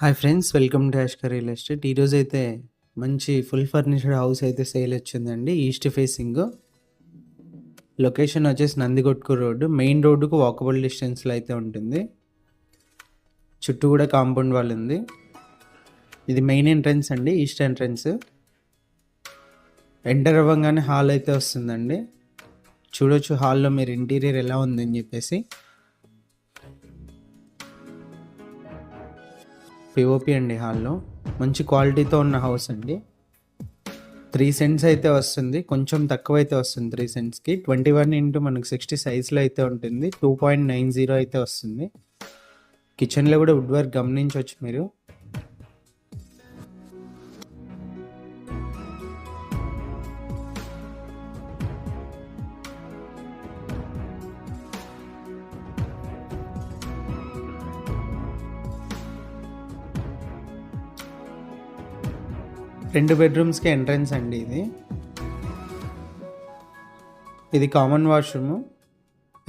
Hi friends welcome to Yashkar real estate. ఈరోజు అయితే మంచి ఫుల్ ఫర్నిష్డ్ హౌస్ అయితే సేల్ వచ్చిందండి ఈస్ట్ ఫేసింగ్. లొకేషన్ వచ్చేసి నందికొట్కు రోడ్డు మెయిన్ రోడ్డుకు వాకబుల్ డిస్టెన్స్లో అయితే ఉంటుంది. చుట్టూ కూడా కాంపౌండ్ వాల్ ఉంది. ఇది మెయిన్ ఎంట్రన్స్ అండి ఈస్ట్ ఎంట్రన్స్. ఎంటర్ అవ్వగానే హాల్ అయితే వస్తుందండి. చూడొచ్చు హాల్లో మీరు ఇంటీరియర్ ఎలా ఉందని చెప్పేసి. పిఓపి అండి హాల్లో. మంచి క్వాలిటీతో ఉన్న హౌస్ అండి. త్రీ సెంట్స్ అయితే వస్తుంది. కొంచెం తక్కువ అయితే వస్తుంది త్రీ సెంట్స్కి. ట్వంటీ వన్ ఇంటూ మనకు సిక్స్టీ సైజ్లో అయితే ఉంటుంది. టూ పాయింట్ నైన్ జీరో అయితే వస్తుంది. కిచెన్లో కూడా వుడ్ వర్క్ గమనించవచ్చు మీరు. రెండు బెడ్రూమ్స్కి ఎంట్రన్స్ అండి ఇది. ఇది కామన్ వాష్రూమ్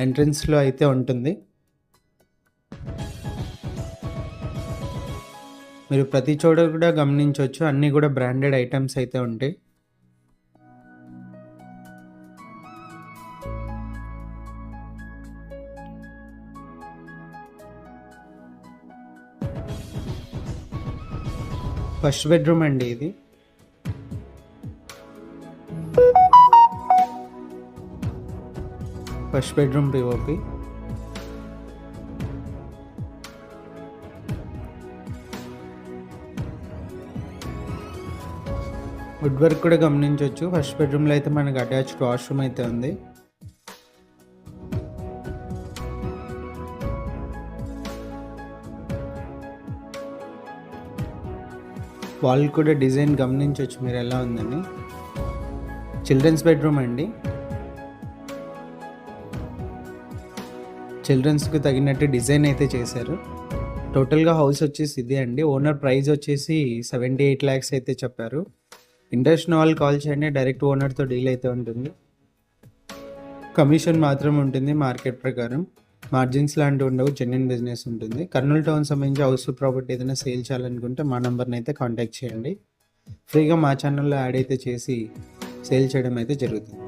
ఎంట్రన్స్లో అయితే ఉంటుంది. మీరు ప్రతి చోట కూడా గమనించవచ్చు అన్నీ కూడా బ్రాండెడ్ ఐటమ్స్ అయితే ఉంటాయి. ఫస్ట్ బెడ్రూమ్ అండి ఇది. First bedroom POP wood work కూడా గమనించవచ్చు. ఫస్ట్ బెడ్రూమ్లో అయితే మనకి అటాచ్డ్ వాష్రూమ్ అయితే ఉంది. వాల్ కూడా డిజైన్ గమనించవచ్చు మీరు ఎలా ఉందని. చిల్డ్రన్స్ బెడ్రూమ్ అండి. చిల్డ్రన్స్కి తగినట్టు డిజైన్ అయితే చేశారు. టోటల్గా హౌస్ వచ్చేసి ఇదే అండి. ఓనర్ ప్రైస్ వచ్చేసి సెవెంటీ ఎయిట్ ల్యాక్స్ అయితే చెప్పారు. ఇంట్రెస్ట్ వాళ్ళు కాల్ చేయండి డైరెక్ట్ ఓనర్తో డీల్ అయితే ఉంటుంది. కమిషన్ మాత్రం ఉంటుంది మార్కెట్ ప్రకారం. మార్జిన్స్ లాంటివి ఉండవు జెన్యున్ బిజినెస్ ఉంటుంది. కర్నూలు టౌన్ సంబంధించి హౌస్ ప్రాపర్టీ ఏదైనా సేల్ చేయాలనుకుంటే మా నెంబర్ని అయితే కాంటాక్ట్ చేయండి. ఫ్రీగా మా ఛానల్లో యాడ్ అయితే చేసి సేల్ చేయడం అయితే జరుగుతుంది.